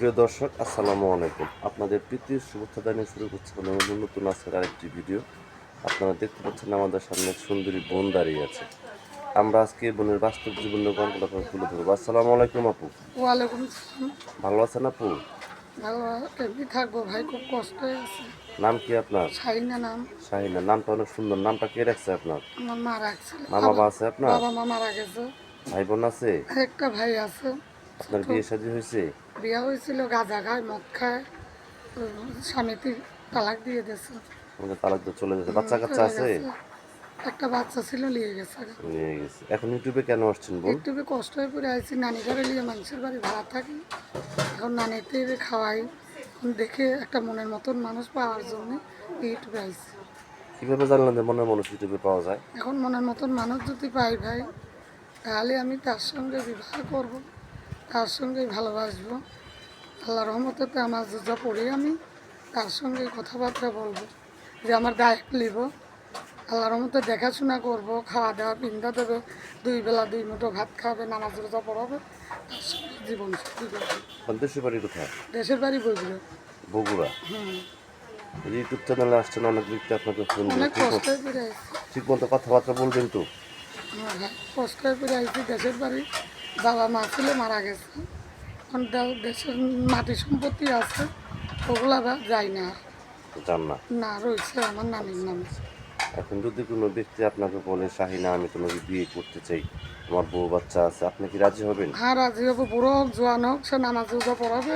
প্রিয় দর্শক আসসালামু আলাইকুম। আপনাদের প্রীতির শুভেচ্ছা জানিয়ে শুরু করছে আমাদের নতুন আজকের আরেকটি ভিডিও। আপনারা দেখতে পাচ্ছেন আমাদের সামনে সুন্দরী বোন দাঁড়িয়ে আছে। আমরা আজকে বোনের বাস্তব জীবনের গল্পটা তুলে ধরবো। আসসালামু আলাইকুম আপু। ওয়ালাইকুম ভালো আছেন আপু? থাকব ভাই খুব কষ্ট হয়েছে নাম কি আপনার? সাইনা নাম। শাহিনা নামটা অনেক সুন্দর। নামটা কে রাখছে আপনার? আমার মা রাখছিল মা বাবা আছে আপনার? বাবা মা মারা গেছে। ভাই বোন আছে? একটা ভাই আছে। আপনার বিয়ে শাদী হয়েছে? বিয়া হয়েছিল গাঁজা খায় মদ খায় উম, স্বামীতে তালাক দিয়ে দিয়েছে তালাক দিয়ে চলে গেছে। বাচ্চা কাচ্চা আছে? একটা বাচ্চা ছিল নিয়ে গেছে। নিয়ে গেছে। এখন ইউটিউবে কেন আসছেন বোন একটু কষ্ট হয়ে পড়ে আইছি। নানি ঘরে নিয়ে মানুষের বাড়ি ভাড়া থাকি। এখন নানিতে খাওয়াই। দেখে একটা মনের মতন মানুষ পাওয়ার জন্য ইউটিউবে আইছি। কীভাবে জানলেন যে মনের মানুষ ইউটিউবে পাওয়া যায়? এখন মনের মতন মানুষ যদি পাই ভাই তাহলে আমি তার সঙ্গে বিবাহ করব। তার সঙ্গেই ভালোবাসবো। আল্লাহ রহমতে তো আমার যা পড়ি আমি তার সঙ্গে কথাবার্তা বলব যে আমার দায়িত্ব নিব। আল্লাহ রহমতে দেখাশোনা করব খাওয়া দাওয়া পিন্ধা দেবে দুই বেলা দুই মুঠো ভাত খাবে নামাজ রোজা পড়াবে তার সঙ্গে জীবন করবে। দেশের বাড়ি কোথায়? দেশের বাড়ি বগুড়া। যে ইউটিউব চ্যানেলে আসছেন অনেক ব্যক্তি আপনাকে ফোন ঠিক মতো- মতো কথাবার্তা বলবেন তো? কষ্ট করে আইছি দেশের বাড়ি। বাবা মা ছিল মারা গেছে। এখন দেশের মাটি সম্পত্তি আছে ওগুলা যাই না। জান না। না রয়েছে আমার নানির নামে। এখন যদি কোনো ব্যক্তি আপনাকে বলে শাহিনা আমি তোমাকে বিয়ে করতে চাই আমার বউ বাচ্চা আছে আপনি কি রাজি হবেন? হ্যাঁ রাজি হব। বুড়ো হোক জোয়ান হোক সে নামাজ রোজা পড়াবে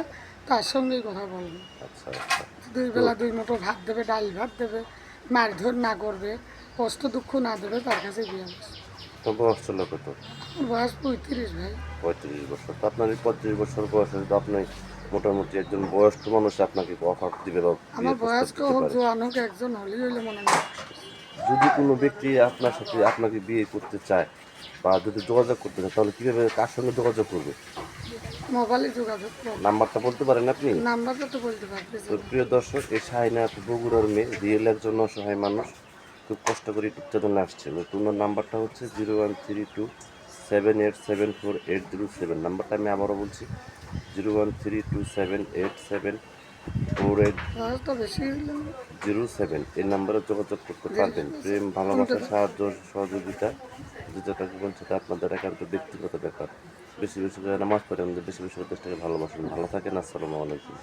তার সঙ্গেই কথা বলব। আচ্ছা আচ্ছা। দুই বেলা দুই মুঠো ভাত দেবে ডাল ভাত দেবে মারধর না করবে কষ্ট দুঃখ না দেবে তার কাছে বিয়ে তো বয়স ছিল কত? বয়স পঁয়ত্রিশ ভাই। পঁয়ত্রিশ বছর। তো আপনার পঁয়ত্রিশ বছর বয়সে তো আপনি মোটামুটি একজন বয়স্ক মানুষ আপনাকে অফার দিবে বা আমার বয়স্ক হোক। জোয়ান হোক একজন হলেই হইলে মনে হয়। যদি কোনো ব্যক্তি আপনার সাথে আপনাকে বিয়ে করতে চায় বা যদি যোগাযোগ করতে চায় তাহলে কীভাবে কার সঙ্গে যোগাযোগ করবে? মোবাইলে যোগাযোগ নাম্বারটা বলতে পারেন আপনি? নাম্বারটা তো বলতে পারবে তো প্রিয় দর্শক এই শাহিনা বগুড়ার মেয়ে রিয়েল একজন অসহায় মানুষ। খুব কষ্ট করে ইউটিউব চ্যানেলে আসছে। নতুন নাম্বারটা হচ্ছে zero one three two seven eight seven four eight zero seven. নাম্বারটা আমি আবারও বলছি zero one three two seven eight seven four eight zero seven. এই নাম্বারে যোগাযোগ করতে পারবেন। প্রেম ভালোবাসা সাহায্য সহযোগিতা যেটা বলছে তা আপনাদের একান্ত ব্যক্তিগত ব্যাপার। বেশি বেশি করে নামাজ পড়ে আমাদের বেশি বেশি করে দেশটাকে ভালোবাসেন। ভালো থাকেন আসসালামু আলাইকুম।